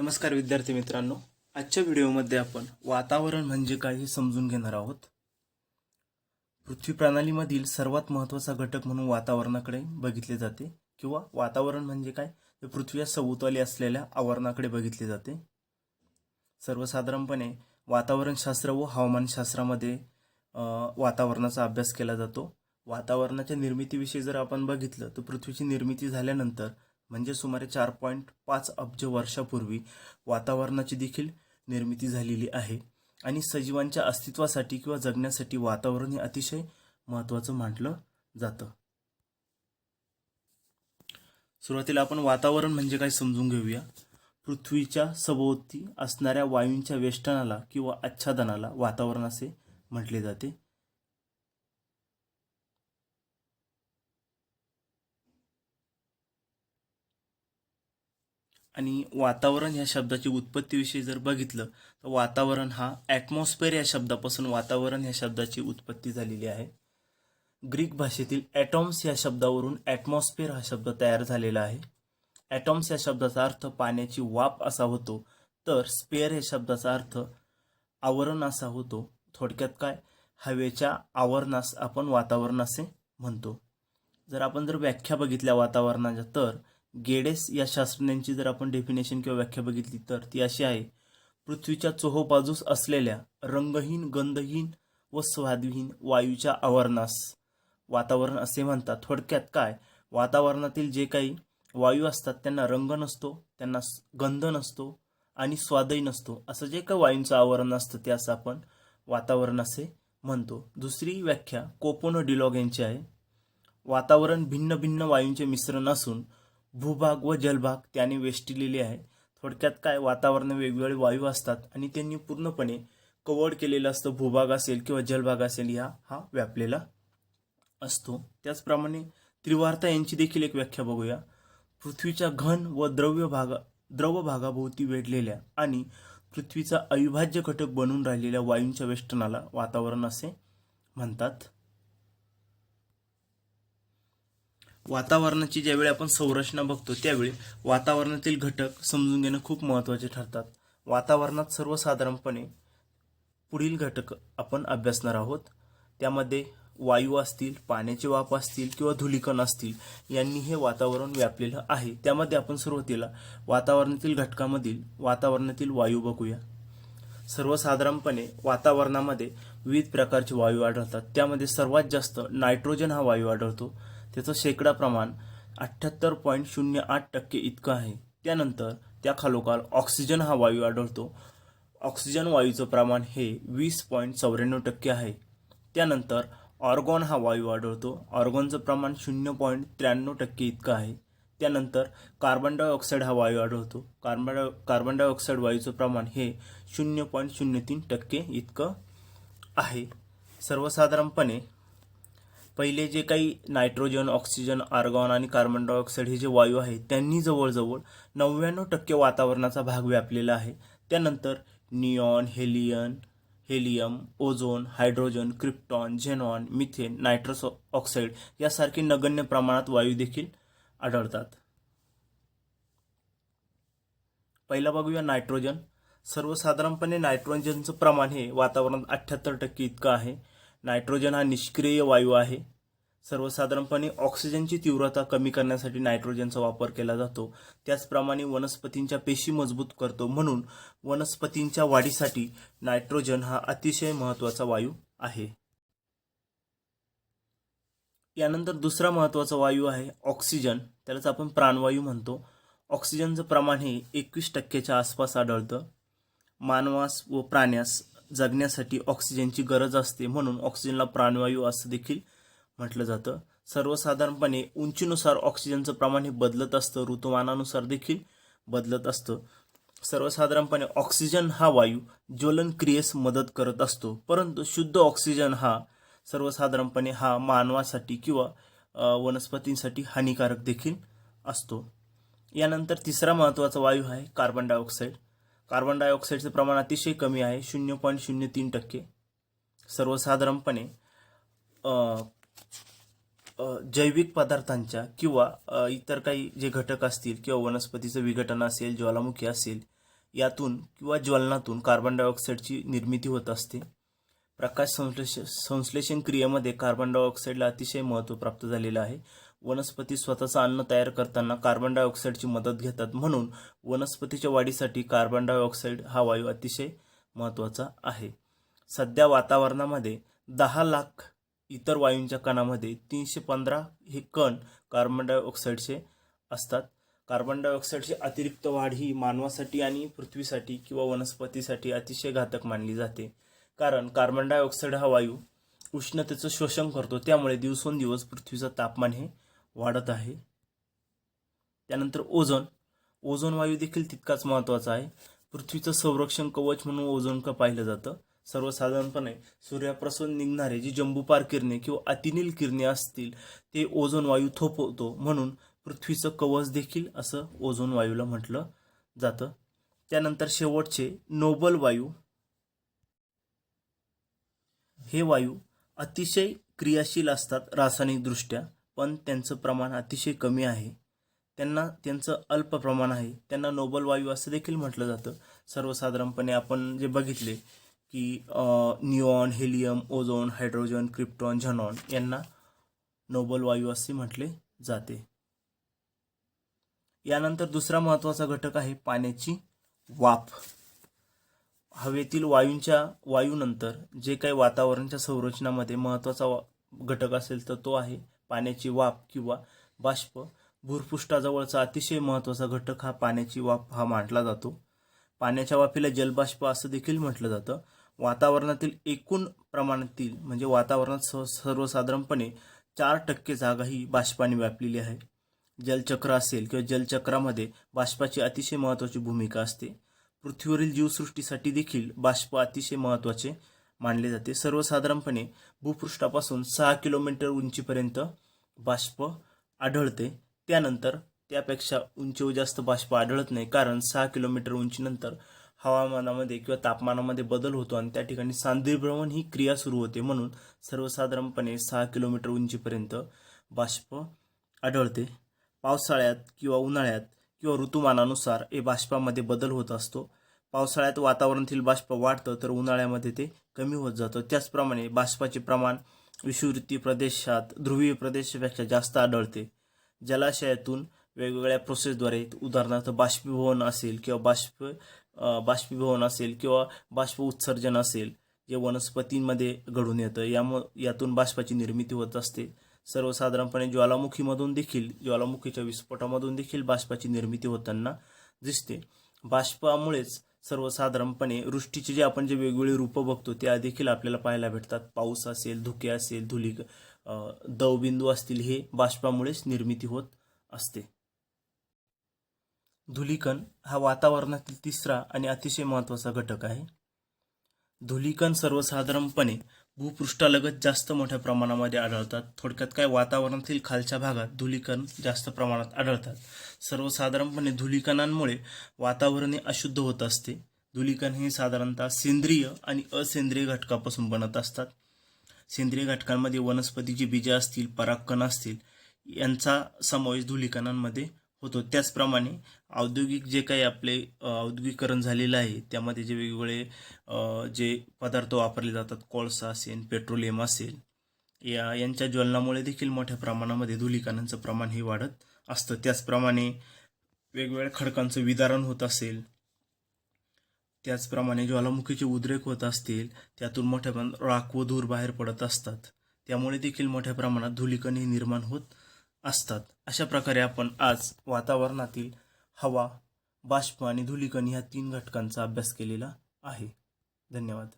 नमस्कार विद्यार्थी मित्रांनो. आजच्या व्हिडिओमध्ये आपण वातावरण म्हणजे काय हे समजून घेणार आहोत. पृथ्वी प्रणालीमधील सर्वात महत्त्वाचा घटक म्हणून वातावरणाकडे बघितले जाते किंवा वातावरण म्हणजे काय? ते पृथ्वीच्या सभोवताली असलेल्या आवरणाकडे बघितले जाते. सर्वसाधारणपणे वातावरणशास्त्र व हवामानशास्त्रामध्ये वातावरणाचा अभ्यास केला जातो. वातावरणाच्या निर्मितीविषयी जर आपण बघितलं तर पृथ्वीची निर्मिती झाल्यानंतर म्हणजे सुमारे चार पॉईंट पाच अब्ज वर्षापूर्वी वातावरणाची देखील निर्मिती झालेली आहे. आणि सजीवांच्या अस्तित्वासाठी किंवा जगण्यासाठी वातावरण हे अतिशय महत्त्वाचं मानलं जातं. सुरुवातीला आपण वातावरण म्हणजे काय समजून घेऊया. पृथ्वीच्या सभोवती असणाऱ्या वायूंच्या वेष्टनाला किंवा आच्छादनाला वातावरण असे म्हटले जाते. आणि वातावरण या शब्दाची उत्पत्तीविषयी जर बघितलं तर वातावरण हा ॲटमॉस्फेअर या शब्दापासून वातावरण या शब्दाची उत्पत्ती झालेली आहे. ग्रीक भाषेतील ॲटॉम्स या शब्दावरून ॲटमॉस्फेअर हा शब्द तयार झालेला आहे. ॲटॉम्स या शब्दाचा अर्थ पाण्याची वाफ असा होतो तर स्पेअर या शब्दाचा अर्थ आवरण असा होतो. थोडक्यात काय? हवेच्या आवरणास आपण वातावरण असे म्हणतो. जर आपण जर व्याख्या बघितल्या वातावरणाच्या तर गेडेस या शास्त्रज्ञांची जर आपण डेफिनेशन किंवा व्याख्या बघितली तर ती अशी आहे. पृथ्वीच्या चोहोबाजूस असलेल्या रंगहीन गंधहीन व स्वादविहीन वायूच्या आवरणास वातावरण असे म्हणतात. थोडक्यात काय? वातावरणातील जे काही वायू असतात त्यांना रंग नसतो त्यांना गंध नसतो आणि स्वादही नसतो. असं जे काही वायूंचं आवरण असतं त्यास आपण वातावरण असे म्हणतो. दुसरी व्याख्या कोपोनो डिलॉग यांची आहे. वातावरण भिन्न भिन्न वायूंचे मिश्रण असून भूभाग व जलभाग त्याने वेष्टिलेले आहे थोडक्यात काय? वातावरण वेगवेगळे वायू असतात आणि त्यांनी पूर्णपणे कवर्ड केलेलं असतं. भूभाग असेल किंवा जलभाग असेल या हा व्यापलेला असतो. त्याचप्रमाणे त्रिवार्ता यांची देखील एक व्याख्या बघूया. पृथ्वीच्या घन व द्रव्य भागा द्रव भागाभोवती वेढलेल्या आणि पृथ्वीचा अविभाज्य घटक बनून राहिलेल्या वायूंच्या वेष्टनाला वातावरण असे म्हणतात. वातावरणाची ज्यावेळी आपण संरचना बघतो त्यावेळी वातावरणातील घटक समजून घेणं खूप महत्त्वाचे ठरतात. वातावरणात सर्वसाधारणपणे पुढील घटक आपण अभ्यासणार आहोत. त्यामध्ये वायू असतील पाण्याचे वाफ असतील किंवा धुलीकण असतील यांनी हे वातावरण व्यापलेलं आहे. त्यामध्ये आपण सुरुवातीला वातावरणातील घटकामधील वातावरणातील वायू बघूया. सर्वसाधारणपणे वातावरणामध्ये विविध प्रकारचे वायू आढळतात. त्यामध्ये सर्वात जास्त नायट्रोजन हा वायू आढळतो. त्याचं शेकडा प्रमाण अठ्ठ्याहत्तर पॉईंट शून्य आठ टक्के इतकं आहे. त्यानंतर त्या खालोखाल ऑक्सिजन हा वायू आढळतो. ऑक्सिजन वायूचं प्रमाण हे वीस पॉईंट चौऱ्याण्णव टक्के आहे. त्यानंतर ऑर्गॉन हा वायू आढळतो. ऑर्गॉनचं प्रमाण शून्य पॉईंट त्र्याण्णव टक्के इतकं आहे. त्यानंतर कार्बन डायऑक्साईड हा वायू आढळतो. कार्बन डाय कार्बन डायऑक्साईड वायूचं प्रमाण हे शून्य पॉईंट शून्य तीन टक्के इतकं आहे. सर्वसाधारणपणे पहिले जे काही नायट्रोजन ऑक्सिजन आर्गॉन आणि कार्बन डायऑक्साईड हे जे वायू आहेत त्यांनी जवळजवळ नव्याण्णव टक्के वातावरणाचा भाग व्यापलेला आहे. त्यानंतर neon helion helium ozone hydrogen krypton xenon methane nitrous oxide यासारखे नगण्य प्रमाणात वायू देखील आढळतात. पहिला बघूया नायट्रोजन. सर्वसाधारणपणे नायट्रोजनचं प्रमाण हे वातावरणात अठ्ठ्याहत्तर टक्के इतकं आहे. नायट्रोजन हा निष्क्रिय वायू आहे. सर्वसाधारणपणे ऑक्सिजनची तीव्रता कमी करण्यासाठी नायट्रोजनचा वापर केला जातो. त्याचप्रमाणे वनस्पतींच्या पेशी मजबूत करतो म्हणून वनस्पतींच्या वाढीसाठी नायट्रोजन हा अतिशय महत्त्वाचा वायू आहे. यानंतर दुसरा महत्त्वाचा वायू आहे ऑक्सिजन. त्यालाच आपण प्राणवायू म्हणतो. ऑक्सिजनचं प्रमाण हे एकवीस टक्क्याच्या आसपास आढळतं. मानवास व प्राण्यास जगण्यासाठी ऑक्सिजनची गरज असते म्हणून ऑक्सिजनला प्राणवायू असं देखील म्हटलं जातं. सर्वसाधारणपणे उंचीनुसार ऑक्सिजनचं प्रमाण हे बदलत असतं ऋतुमानानुसार देखील बदलत असतं. सर्वसाधारणपणे ऑक्सिजन हा वायू ज्वलन क्रियेस मदत करत असतो परंतु शुद्ध ऑक्सिजन हा सर्वसाधारणपणे हा मानवासाठी किंवा वनस्पतींसाठी हानिकारक देखील असतो. यानंतर तिसरा महत्त्वाचा वायू आहे कार्बन डायऑक्साईड कार्बन डायऑक्साईडचं प्रमाण अतिशय कमी आहे शून्य पॉईंट शून्य तीन टक्के. सर्वसाधारणपणे जैविक पदार्थांच्या किंवा इतर काही जे घटक असतील किंवा वनस्पतीचं विघटन असेल ज्वालामुखी असेल यातून किंवा ज्वलनातून कार्बन डायऑक्साईडची निर्मिती होत असते. प्रकाश संश्लेष संश्लेषण क्रियेमध्ये कार्बन डायऑक्साईडला अतिशय महत्त्व प्राप्त झालेलं आहे. वनस्पती स्वतःचं अन्न तयार करताना कार्बन डायऑक्साईडची मदत घेतात म्हणून वनस्पतीच्या वाढीसाठी कार्बन डायऑक्साईड हा वायू अतिशय महत्त्वाचा आहे. सध्या वातावरणामध्ये दहा लाख इतर वायूंच्या कणामध्ये तीनशे पंधरा हे कण कार्बन डायऑक्साईडचे असतात. कार्बन डायऑक्साईडची अतिरिक्त वाढ ही मानवासाठी आणि पृथ्वीसाठी किंवा वनस्पतीसाठी अतिशय घातक मानली जाते. कारण कार्बन डायऑक्साईड हा वायू उष्णतेचं शोषण करतो त्यामुळे दिवसेंदिवस पृथ्वीचं तापमान हे वाढत आहे. त्यानंतर ओझोन. ओझोन वायू देखील तितकाच महत्त्वाचा आहे. पृथ्वीचं संरक्षण कवच म्हणून ओझोन का पाहिलं जातं. सर्वसाधारणपणे सूर्यापासून निघणारे जी जंबुपार किरणे किंवा अतिनील किरणे असतील ते ओझोन वायू थोपवतो म्हणून पृथ्वीचं कवच देखील असं ओझोन वायूला म्हटलं जातं. त्यानंतर शेवटचे नोबल वायू. हे वायू अतिशय क्रियाशील असतात रासायनिकदृष्ट्या. पण त्यांचं प्रमाण अतिशय कमी आहे. त्यांना त्यांचं अल्प प्रमाण आहे. त्यांना नोबल वायू असं देखील म्हटलं जातं. सर्वसाधारणपणे आपण जे बघितले की neon helium ozone hydrogen krypton xenon यांना नोबल वायू असे म्हटले जाते. यानंतर दुसरा महत्त्वाचा घटक आहे पाण्याची वाफ. हवेतील वायूंच्या वायूनंतर जे काही वातावरणाच्या संरचनामध्ये महत्त्वाचा वा घटक असेल तर तो आहे पाण्याची वाफ किंवा बाष्प भूपृष्ठाजवळचा अतिशय महत्त्वाचा घटक हा पाण्याची वाफ हा मांडला जातो. पाण्याच्या वाफेला जलबाष्प असं देखील म्हटलं जातं. वातावरणातील एकूण प्रमाणातील म्हणजे वातावरणात स सर्वसाधारणपणे चार टक्के जागा ही बाष्पाने व्यापलेली आहे. जलचक्र असेल किंवा जलचक्रामध्ये बाष्पाची अतिशय महत्त्वाची भूमिका असते. पृथ्वीवरील जीवसृष्टीसाठी देखील बाष्प अतिशय महत्त्वाचे मानले जाते. सर्वसाधारणपणे भूपृष्ठापासून सहा किलोमीटर उंचीपर्यंत बाष्प आढळते. त्यानंतर त्यापेक्षा उंचीवर जास्त बाष्प आढळत नाही कारण सहा किलोमीटर उंचीनंतर हवामानामध्ये किंवा तापमानामध्ये बदल होतो आणि त्या ठिकाणी सांद्रीभ्रमण ही क्रिया सुरू होते. म्हणून सर्वसाधारणपणे सहा किलोमीटर उंचीपर्यंत बाष्प आढळते. पावसाळ्यात किंवा उन्हाळ्यात किंवा ऋतुमानानुसार हे बाष्पामध्ये बदल होत असतो. पावसाळ्यात वातावरणातील बाष्प वाढतं तर उन्हाळ्यामध्ये ते कमी होत जातं. त्याचप्रमाणे बाष्पाचे प्रमाण विषुवृत्ती प्रदेशात ध्रुवीय प्रदेशापेक्षा जास्त आढळते. जलाशयातून वेगवेगळ्या प्रोसेसद्वारे उदाहरणार्थ बाष्पीभवन असेल किंवा बाष्प बाष्पीभवन असेल किंवा बाष्प उत्सर्जन असेल जे वनस्पतींमध्ये घडून येतं. यामु यातून बाष्पाची निर्मिती होत असते. सर्वसाधारणपणे ज्वालामुखीमधून देखील ज्वालामुखीच्या विस्फोटामधून देखील बाष्पाची निर्मिती होताना दिसते. बाष्पामुळेच सर्वसाधारणपणे वृष्टीचे जे आपण जे वेगवेगळे रूपं बघतो त्या देखील आपल्याला पाहायला भेटतात. पाऊस असेल धुके असेल धुली दवबिंदू असतील हे बाष्पामुळेच निर्मिती होत असते. धुलीकण हा वातावरणातील तिसरा आणि अतिशय महत्त्वाचा घटक आहे. धुलीकण सर्वसाधारणपणे भूपृष्ठालगत जास्त मोठ्या प्रमाणामध्ये आढळतात. थोडक्यात काय? वातावरणातील खालच्या भागात धुलीकण जास्त प्रमाणात आढळतात. सर्वसाधारणपणे धुलीकणांमुळे वातावरण हे अशुद्ध होत असते. धुलीकण हे साधारणतः सेंद्रिय आणि असेंद्रिय घटकापासून बनत असतात. सेंद्रिय घटकांमध्ये वनस्पतीची बीजे असतील परागकण असतील यांचा समावेश धुलीकणांमध्ये होतो. त्याचप्रमाणे औद्योगिक जे काही आपले औद्योगिकरण झालेलं आहे त्यामध्ये जे वेगवेगळे जे पदार्थ वापरले जातात कोळसा असेल पेट्रोलियम असेल या यांच्या ज्वलनामुळे देखील मोठ्या प्रमाणामध्ये धुलीकणांचं प्रमाण हे वाढत असतं. त्याचप्रमाणे वेगवेगळ्या खडकांचं विदारण होत असेल त्याचप्रमाणे ज्वालामुखीचे उद्रेक होत असतील त्यातून मोठ्या प्रमाणात राख व धूर बाहेर पडत असतात. त्यामुळे देखील मोठ्या प्रमाणात धुलिकण हे निर्माण होत असतात. अशा प्रकारे आपण आज वातावरणातील हवा बाष्प आणि धुलीकण ह्या तीन घटकांचा अभ्यास केलेला आहे. धन्यवाद.